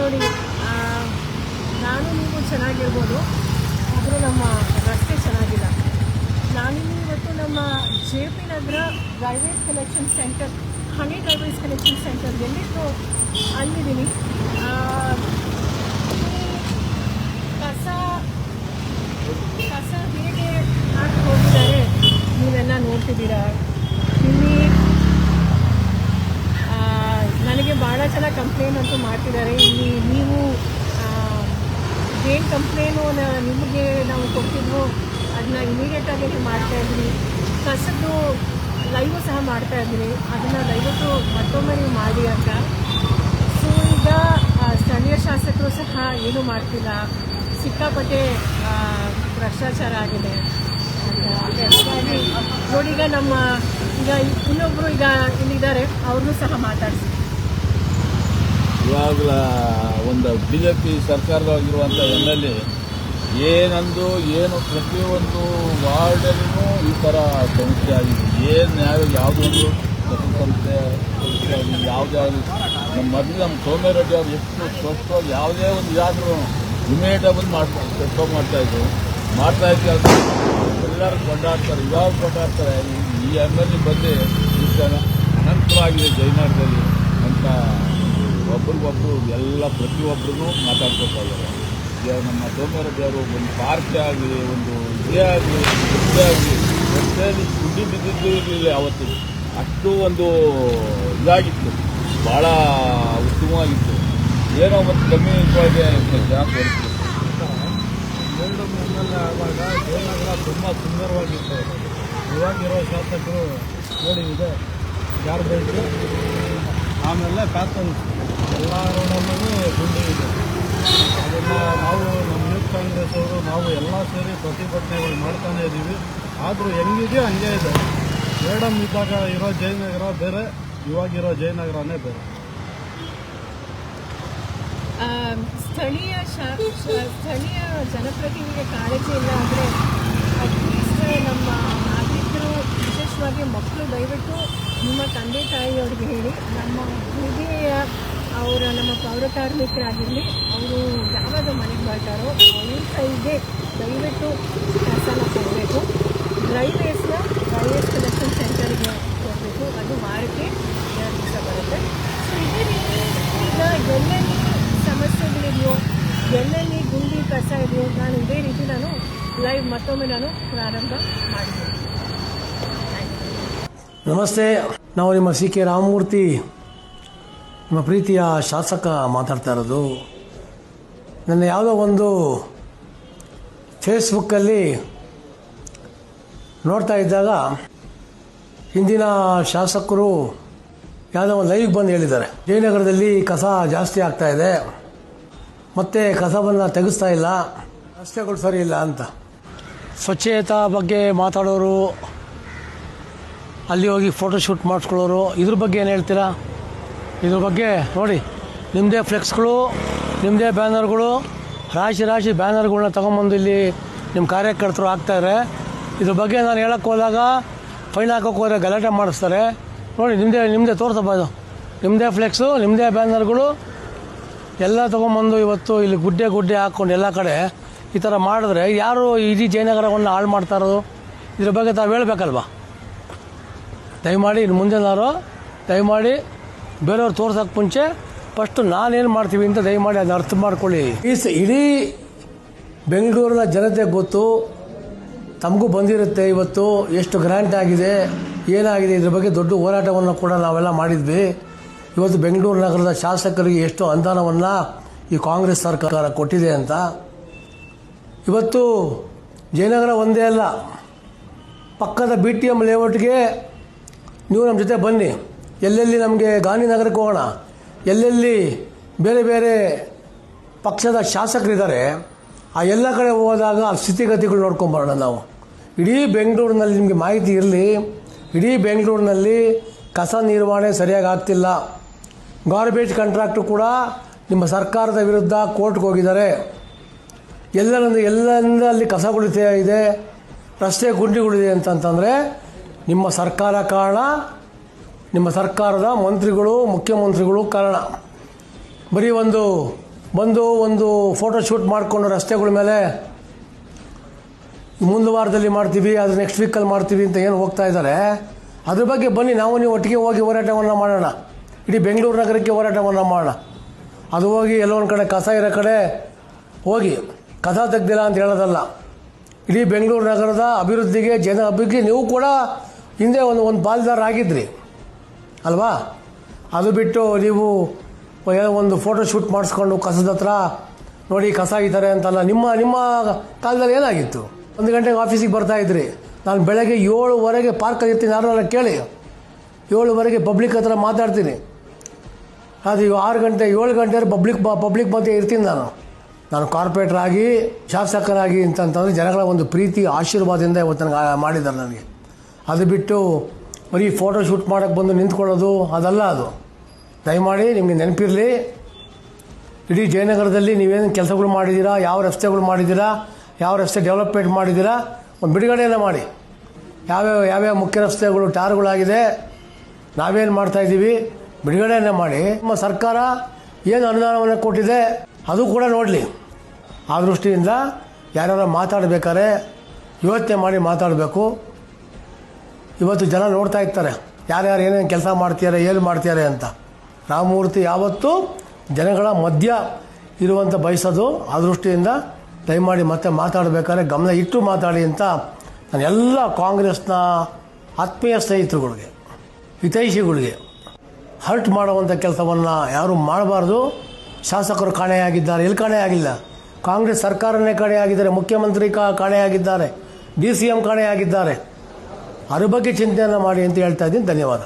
ನೋಡಿ ನಾನು ನೀವು ಚೆನ್ನಾಗಿರ್ಬೋದು, ಆದರೆ ನಮ್ಮ ರಸ್ತೆ ಚೆನ್ನಾಗಿಲ್ಲ. ನಾನು ಇವತ್ತು ನಮ್ಮ J P Nagar railways collection centre ಹನಿ ರೈಲ್ವೇಸ್ ಕಲೆಕ್ಷನ್ ಸೆಂಟರ್ ಎಲ್ಲಿತ್ತು ಅಲ್ಲಿದ್ದೀನಿ. ಕಸ ಕಸ ಹೇಗೆ ಹಾಕಿ ಹೋಗಿದ್ದಾರೆ ನೀವೆಲ್ಲ ನೋಡ್ತಿದ್ದೀರಾ? ಭಾಳ ಜನ ಕಂಪ್ಲೇಂಟ್ ಅಂತೂ ಮಾಡ್ತಿದ್ದಾರೆ. ಇಲ್ಲಿ ನೀವು ಏನು ಕಂಪ್ಲೇನು ನಿಮಗೆ ನಾವು ಕೊಟ್ಟಿದ್ವು ಅದನ್ನ ಇಮಿಡಿಯೇಟಾಗಿ ನೀವು ಮಾಡ್ತಾ ಇದ್ರಿ. ಕಸದ್ದು ಲೈವ್ ಸಹ ಮಾಡ್ತಾ ಇದ್ರಿ. ಅದನ್ನು ದಯವಿಟ್ಟು ಮತ್ತೊಮ್ಮೆ ನೀವು ಮಾಡಿ ಅಂತ. ಸೊ ಈಗ ಸ್ಥಳೀಯ ಶಾಸಕರು ಸಹ ಏನೂ ಮಾಡ್ತಿಲ್ಲ. ಸಿಕ್ಕಾಪಟ್ಟೆ ಭ್ರಷ್ಟಾಚಾರ ಆಗಿದೆ. ನೋಡಿ, ಈಗ ನಮ್ಮ, ಈಗ ಇನ್ನೊಬ್ಬರು ಈಗ ಇಲ್ಲಿದ್ದಾರೆ. ಅವ್ರನ್ನೂ ಸಹ ಮಾತಾಡ್ಸಿ. ಇವಾಗಲ ಒಂದು ಬಿ ಜೆ ಪಿ ಸರ್ಕಾರದವಾಗಿರುವಂಥ ಎಂ ಎಲ್ ಎ ಏನಂದು, ಏನು ಪ್ರತಿಯೊಂದು ವಾರ್ಡಲ್ಲೂ ಈ ಥರ ಸಮಸ್ಯೆ ಆಗಿದೆ. ಏನು ಯಾವ ಯಾವುದೊಂದು ಸಂಸ್ಥೆ ಸಮಸ್ಯೆ ಆಗಲಿ ಯಾವುದೇ ಆಗಲಿ, ನಮ್ಮ ಮೊದಲು ನಮ್ಮ ಸೋಮ್ಯರೆಡ್ಡಿ ಅವ್ರು ಎಷ್ಟು ಸ್ವಚ್ಛವಾಗಿ ಯಾವುದೇ ಒಂದು ಇದಾದರೂ ಇಮಿಡಿಯೇಟಾಗಿ ಮಾಡ್ತಾ ಕೆಲಸ ಮಾಡ್ತಾಯಿದ್ರು ಮಾಡ್ತಾ ಇದ್ದ ಕೆಲಸ ಎಲ್ಲರೂ ಕೊಂಡಾಡ್ತಾರೆ ಇವಾಗ ಕೊಂಡಾಡ್ತಾರೆ. ಈ- ಈ ಎಂ ಎಲ್ ಎ ಬಂದು ಥರ ಅನಂತವಾಗಿದೆ ಜೈನಾಡದಲ್ಲಿ ಅಂತ ಒಬ್ರಿಗೊಬ್ರು ಎಲ್ಲ ಪ್ರತಿಯೊಬ್ಬರೂ ಮಾತಾಡ್ಕೊತಾ ಇದ್ದಾರೆ. ನಮ್ಮ ಸೋಮವಾರ ದೇವರು ಒಂದು ಪಾರ್ಕ್ ಆಗಲಿ, ಒಂದು ಇದೇ ಆಗಲಿ ರಸ್ತೆ ಆಗಲಿ ರಸ್ತೆಯಲ್ಲಿ ಗುಡ್ಡಿ ಬಿದ್ದಿದ್ದು ಇರಲಿಲ್ಲ ಅವತ್ತು ಅಷ್ಟು ಒಂದು ಇದಾಗಿತ್ತು. ಭಾಳ ಉತ್ತಮವಾಗಿತ್ತು. ಏನೋ ಒಂದು ಕಮ್ಮಿ ಜಾಸ್ತಿ ಬರುತ್ತೆ ಎರಡು ಆವಾಗ ದೇವನಗರ ತುಂಬ ಸುಂದರವಾಗಿತ್ತು. ಇವಾಗಿರೋ ಶಾಸಕರು ನೋಡಿ ಇದೆ ಗಾರ್ಬೇಜ್ ಆಮೇಲೆ ಪ್ಯಾಥನ್ ಎಲ್ಲ ರೋಡಲ್ಲೂ ಗುಂಡಿ ಇದೆ. ಅದನ್ನು ನಾವು ನಮ್ಮ ಯೂತ್ ಕಾಂಗ್ರೆಸ್ ಅವರು, ನಾವು ಎಲ್ಲ ಸೇರಿ ಪ್ರತಿಭಟನೆಗಳು ಮಾಡ್ತಾನೆ ಇದ್ದೀವಿ ಆದರೂ ಹೆಂಗಿದೆಯೋ ಹಂಗೆ ಇದೆ. ಮೇಡಮ್ ಇದ್ದಾಗ ಇರೋ ಜಯನಗರ ಬೇರೆ ಇವಾಗಿರೋ ಜಯನಗರನೇ ಬೇರೆ. ಸ್ಥಳೀಯ ಸ್ಥಳೀಯ ಜನಪ್ರತಿನಿಧಿಗೆ ಕಾಳಜಿ ಇಲ್ಲ ಅಂದರೆ ಅಟ್ಲೀಸ್ಟ್ ನಮ್ಮ ವಿಶೇಷವಾಗಿ ಮಕ್ಕಳು ದಯವಿಟ್ಟು ನಿಮ್ಮ ತಂದೆ ತಾಯಿಯವ್ರಿಗೆ ಹೇಳಿ, ನಮ್ಮ ಹಿರಿಯ ಅವರ, ನಮ್ಮ ಪೌರ ಕಾರ್ಮಿಕರಾಗಿರಲಿ, ಅವರು ಯಾವಾಗ ಮನೆಗೆ ಬರ್ತಾರೋ ಅವ್ರ ಕೈಗೆ ದಯವಿಟ್ಟು ಕೆಲಸನ ಕೊಡಬೇಕು. ಡ್ರೈವೇಸ್ನ ಡ್ರೈವೇಸ್ ಕಲೆಕ್ಷನ್ ಸೆಂಟರ್ಗೆ ಕೊಡಬೇಕು ಅದು ವಾರಕ್ಕೆ ಎರಡು ದಿವಸ ಬರುತ್ತೆ. ಸೊ ಇದೇ ರೀತಿ ಈಗ ಎಲ್ಲೆಲ್ಲಿ ಸಮಸ್ಯೆಗಳಿದೆಯೋ, ಎಲ್ಲೆಲ್ಲಿ ಗುಂಡಿ ಕಸ ಇದೆಯೋ, ನಾನು ಇದೇ ರೀತಿ ನಾನು ಲೈವ್ ಮತ್ತೊಮ್ಮೆ ನಾನು ಪ್ರಾರಂಭ ಮಾಡಿದ್ದೀನಿ. ನಮಸ್ತೆ, ನಾವು ನಿಮ್ಮ ಸಿ ಕೆ ರಾಮಮೂರ್ತಿ. ನಿಮ್ಮ ಪ್ರೀತಿಯ ಶಾಸಕ ಮಾತಾಡ್ತಾ ಇರೋದು. ನನ್ನ ಯಾವುದೋ ಒಂದು ಫೇಸ್ಬುಕ್ಕಲ್ಲಿ ನೋಡ್ತಾ ಇದ್ದಾಗ ಹಿಂದಿನ ಶಾಸಕರು ಯಾವುದೋ ಒಂದು ಲೈವ್ ಬಂದು ಹೇಳಿದ್ದಾರೆ. ಜಯನಗರದಲ್ಲಿ ಕಸ ಜಾಸ್ತಿ ಆಗ್ತಾ ಇದೆ. ಮತ್ತೆ ಕಸವನ್ನು ತೆಗೆಸ್ತಾ ಇಲ್ಲ. ರಸ್ತೆಗಳು ಸರಿ ಇಲ್ಲ ಅಂತ. ಸ್ವಚ್ಛತಾ ಬಗ್ಗೆ ಮಾತಾಡೋರು ಅಲ್ಲಿ ಹೋಗಿ ಫೋಟೋಶೂಟ್ ಮಾಡಿಸ್ಕೊಳ್ಳೋರು. ಇದ್ರ ಬಗ್ಗೆ ಏನು ಹೇಳ್ತೀರಾ? ಇದ್ರ ಬಗ್ಗೆ ನೋಡಿ ನಿಮ್ಮದೇ ಫ್ಲೆಕ್ಸ್ಗಳು ನಿಮ್ಮದೇ ಬ್ಯಾನರ್ಗಳು, ರಾಶಿ ರಾಶಿ ಬ್ಯಾನರ್ಗಳನ್ನ ತೊಗೊಂಬಂದು ಇಲ್ಲಿ ನಿಮ್ಮ ಕಾರ್ಯಕರ್ತರು ಹಾಕ್ತಾರೆ ಇದ್ರ. ಬಗ್ಗೆ ನಾನು ಹೇಳಕ್ಕೆ ಹೋದಾಗ ಫೈನ್ ಹಾಕೋಕೆ ಹೋದರೆ ಗಲಾಟೆ ಮಾಡಿಸ್ತಾರೆ. ನೋಡಿ ನಿಮ್ಮದೇ ನಿಮ್ಮದೇ ತೋರಿಸಬಾರ್ದು ನಿಮ್ಮದೇ ಫ್ಲೆಕ್ಸು ನಿಮ್ಮದೇ ಬ್ಯಾನರ್ಗಳು, ಎಲ್ಲ ತೊಗೊಂಬಂದು ಇವತ್ತು ಇಲ್ಲಿ ಗುಡ್ಡೆ ಗುಡ್ಡೆ ಹಾಕ್ಕೊಂಡು ಎಲ್ಲ ಕಡೆ ಈ ಥರ ಮಾಡಿದ್ರೆ ಯಾರು ಇಡೀ ಜಯನಗರವನ್ನು ಹಾಳು ಮಾಡ್ತಾ ಇರೋದು? ಇದ್ರ ಬಗ್ಗೆ ತಾವು ಹೇಳ್ಬೇಕಲ್ವಾ? ದಯಮಾಡಿ ಇನ್ನು ಮುಂದೆನಾರು ದಯಮಾಡಿ ಬೇರೆಯವ್ರು ತೋರ್ಸೋಕೆ ಮುಂಚೆ ಫಸ್ಟು ನಾನೇನು ಮಾಡ್ತೀವಿ ಅಂತ ದಯಮಾಡಿ ಅದನ್ನ ಅರ್ಥ ಮಾಡ್ಕೊಳ್ಳಿ. ಈ ಇಡೀ ಬೆಂಗಳೂರಿನ ಜನತೆ ಗೊತ್ತು, ತಮಗೂ ಬಂದಿರುತ್ತೆ ಇವತ್ತು, ಎಷ್ಟು ಗ್ರ್ಯಾಂಟ್ ಆಗಿದೆ, ಏನಾಗಿದೆ, ಇದ್ರ ಬಗ್ಗೆ ದೊಡ್ಡ ಹೋರಾಟವನ್ನು ಕೂಡ ನಾವೆಲ್ಲ ಮಾಡಿದ್ವಿ. ಇವತ್ತು ಬೆಂಗಳೂರು ನಗರದ ಶಾಸಕರಿಗೆ ಎಷ್ಟು ಅನುದಾನವನ್ನು ಈ ಕಾಂಗ್ರೆಸ್ ಸರ್ಕಾರ ಕೊಟ್ಟಿದೆ ಅಂತ. ಇವತ್ತು ಜಯನಗರ ಒಂದೇ ಅಲ್ಲ, ಪಕ್ಕದ ಬಿ ಟಿ ಎಂ ಲೇಔಟ್ಗೆ ನೀವು ನಮ್ಮ ಜೊತೆ ಬನ್ನಿ. ಎಲ್ಲೆಲ್ಲಿ ನಮಗೆ ಗಾಂಧಿನಗರಕ್ಕೆ ಹೋಗೋಣ. ಎಲ್ಲೆಲ್ಲಿ ಬೇರೆ ಬೇರೆ ಪಕ್ಷದ ಶಾಸಕರಿದ್ದಾರೆ, ಆ ಎಲ್ಲ ಕಡೆ ಹೋದಾಗ ಆ ಸ್ಥಿತಿಗತಿಗಳು ನೋಡ್ಕೊಂಬರೋಣ ನಾವು. ಇಡೀ ಬೆಂಗಳೂರಿನಲ್ಲಿ ನಿಮಗೆ ಮಾಹಿತಿ ಇರಲಿ. ಇಡೀ ಬೆಂಗಳೂರಿನಲ್ಲಿ ಕಸ ನಿರ್ವಹಣೆ ಸರಿಯಾಗಿ ಆಗ್ತಿಲ್ಲ. ಗಾರ್ಬೇಜ್ ಕಾಂಟ್ರಾಕ್ಟು ಕೂಡ ನಿಮ್ಮ ಸರ್ಕಾರದ ವಿರುದ್ಧ ಕೋರ್ಟ್ಗೆ ಹೋಗಿದ್ದಾರೆ. ಎಲ್ಲರಿಂದ ಎಲ್ಲರಿಂದ ಅಲ್ಲಿ ಕಸಗುಳಿತ ಇದೆ, ರಸ್ತೆ ಗುಂಡಿಗಳಿದೆ ಅಂತಂತಂದರೆ ನಿಮ್ಮ ಸರ್ಕಾರ ಕಾರಣ, ನಿಮ್ಮ ಸರ್ಕಾರದ ಮಂತ್ರಿಗಳು, ಮುಖ್ಯಮಂತ್ರಿಗಳು ಕಾರಣ. ಬರೀ ಒಂದು, ಬಂದು ಒಂದು ಫೋಟೋ ಶೂಟ್ ಮಾಡಿಕೊಂಡು ರಸ್ತೆಗಳ ಮೇಲೆ, ಮುಂದೆ ವಾರದಲ್ಲಿ ಮಾಡ್ತೀವಿ ಅದು ನೆಕ್ಸ್ಟ್ ವೀಕಲ್ಲಿ ಮಾಡ್ತೀವಿ ಅಂತ ಏನು ಹೋಗ್ತಾ ಇದ್ದಾರೆ. ಅದ್ರ ಬಗ್ಗೆ ಬನ್ನಿ, ನಾವು ನೀವು ಒಟ್ಟಿಗೆ ಹೋಗಿ ಹೋರಾಟವನ್ನು ಮಾಡೋಣ. ಇಡೀ ಬೆಂಗಳೂರು ನಗರಕ್ಕೆ ಹೋರಾಟವನ್ನು ಮಾಡೋಣ. ಅದು ಹೋಗಿ ಎಲ್ಲೋ ಒಂದು ಕಡೆ ಕಸ ಇರೋ ಕಡೆ ಹೋಗಿ. ಕಸ ತೆಗ್ದಿಲ್ಲ ಅಂತ ಹೇಳೋದಲ್ಲ. ಇಡೀ ಬೆಂಗಳೂರು ನಗರದ ಅಭಿವೃದ್ಧಿಗೆ, ಜನ ಅಭಿವೃದ್ಧಿಗೆ ನೀವು ಕೂಡ ಹಿಂದೆ ಒಂದು ಒಂದು ಪಾಲುದಾರ ಆಗಿದ್ರಿ, ಅಲ್ವಾ? ಅದು ಬಿಟ್ಟು ನೀವು ಒಂದು ಫೋಟೋ ಶೂಟ್ ಮಾಡಿಸ್ಕೊಂಡು ಕಸದ ಹತ್ರ ನೋಡಿ ಕಸ ಇದ್ದಾರೆ ಅಂತಲ್ಲ, ನಿಮ್ಮ ನಿಮ್ಮ ಕಾಲದಲ್ಲಿ ಏನಾಗಿತ್ತು? ಒಂದು ಗಂಟೆಗೆ ಆಫೀಸಿಗೆ ಬರ್ತಾ ಇದ್ರಿ. ನಾನು ಬೆಳಗ್ಗೆ ಏಳುವರೆಗೆ ಪಾರ್ಕಲ್ಲಿ ಇರ್ತೀನಿ ಯಾರನ್ನ ಕೇಳಿ. ಏಳುವರೆಗೆ ಪಬ್ಲಿಕ್ ಹತ್ರ ಮಾತಾಡ್ತೀನಿ. ಅದು ಆರು ಗಂಟೆ, ಏಳು ಗಂಟೆ ಪಬ್ಲಿಕ್ ಪಬ್ಲಿಕ್ ಮಧ್ಯೆ ಇರ್ತೀನಿ ನಾನು. ನಾನು ಕಾರ್ಪೊರೇಟರ್ ಆಗಿ, ಶಾಸಕರಾಗಿ ಅಂತಂತಂದರೆ ಜನಗಳ ಒಂದು ಪ್ರೀತಿ, ಆಶೀರ್ವಾದದಿಂದ ಇವತ್ತು ನನಗೆ ಮಾಡಿದ್ದಾರೆ ನನಗೆ. ಅದು ಬಿಟ್ಟು ಬರೀ ಫೋಟೋ ಶೂಟ್ ಮಾಡೋಕ್ಕೆ ಬಂದು ನಿಂತ್ಕೊಳ್ಳೋದು, ಅದಲ್ಲ ಅದು. ದಯಮಾಡಿ ನಿಮಗೆ ನೆನಪಿರಲಿ. ಇಡೀ ಜಯನಗರದಲ್ಲಿ ನೀವೇನು ಕೆಲಸಗಳು ಮಾಡಿದ್ದೀರಾ, ಯಾವ ರಸ್ತೆಗಳು ಮಾಡಿದ್ದೀರಾ, ಯಾವ ರಸ್ತೆ ಡೆವಲಪ್ಮೆಂಟ್ ಮಾಡಿದ್ದೀರಾ, ಒಂದು ಬಿಡುಗಡೆಯನ್ನು ಮಾಡಿ. ಯಾವ್ಯಾವ ಯಾವ್ಯಾವ ಮುಖ್ಯ ರಸ್ತೆಗಳು, ಟಾರ್ಗಳಾಗಿದೆ, ನಾವೇನು ಮಾಡ್ತಾ ಇದ್ದೀವಿ, ಬಿಡುಗಡೆಯನ್ನು ಮಾಡಿ. ನಮ್ಮ ಸರ್ಕಾರ ಏನು ಅನುದಾನವನ್ನು ಕೊಟ್ಟಿದೆ, ಅದು ಕೂಡ ನೋಡಲಿ. ಆ ದೃಷ್ಟಿಯಿಂದ ಯಾರ್ಯಾರು ಮಾತಾಡಬೇಕಾದ್ರೆ ಯೋಚನೆ ಮಾಡಿ ಮಾತಾಡಬೇಕು. ಇವತ್ತು ಜನ ನೋಡ್ತಾ ಇರ್ತಾರೆ. ಯಾರ್ಯಾರು ಏನೇನು ಕೆಲಸ ಮಾಡ್ತಿದ್ದಾರೆ ಏನು ಮಾಡ್ತಿದ್ದಾರೆ ಅಂತ. ರಾಮಮೂರ್ತಿ ಯಾವತ್ತೂ ಜನಗಳ ಮಧ್ಯ ಇರುವಂಥ ಬಯಸೋದು, ಆ ದೃಷ್ಟಿಯಿಂದ ದಯಮಾಡಿ ಮತ್ತೆ ಮಾತಾಡಬೇಕಾದ್ರೆ ಗಮನ ಇಟ್ಟು ಮಾತಾಡಿ ಅಂತ ನಾನು ಎಲ್ಲ ಕಾಂಗ್ರೆಸ್ನ ಆತ್ಮೀಯ ಸ್ನೇಹಿತರುಗಳಿಗೆ, ಹಿತೈಷಿಗಳಿಗೆ ಹರ್ಟ್ ಮಾಡುವಂಥ ಕೆಲಸವನ್ನು ಯಾರೂ ಮಾಡಬಾರ್ದು. ಶಾಸಕರು ಕಾಣೆಯಾಗಿದ್ದಾರೆ, ಎಲ್ಲಿ ಕಾಣೆಯಾಗಿಲ್ಲ. ಕಾಂಗ್ರೆಸ್ ಸರ್ಕಾರನೇ ಕಾಣೆಯಾಗಿದ್ದಾರೆ, ಮುಖ್ಯಮಂತ್ರಿ ಕಾ ಕಾಣೆಯಾಗಿದ್ದಾರೆ, ಡಿ ಸಿ ಎಂ ಕಾಣೆಯಾಗಿದ್ದಾರೆ. ಅದ್ರ ಬಗ್ಗೆ ಚಿಂತನೆ ಮಾಡಿ ಅಂತ ಹೇಳ್ತಾ ಇದ್ದೀನಿ. ಧನ್ಯವಾದ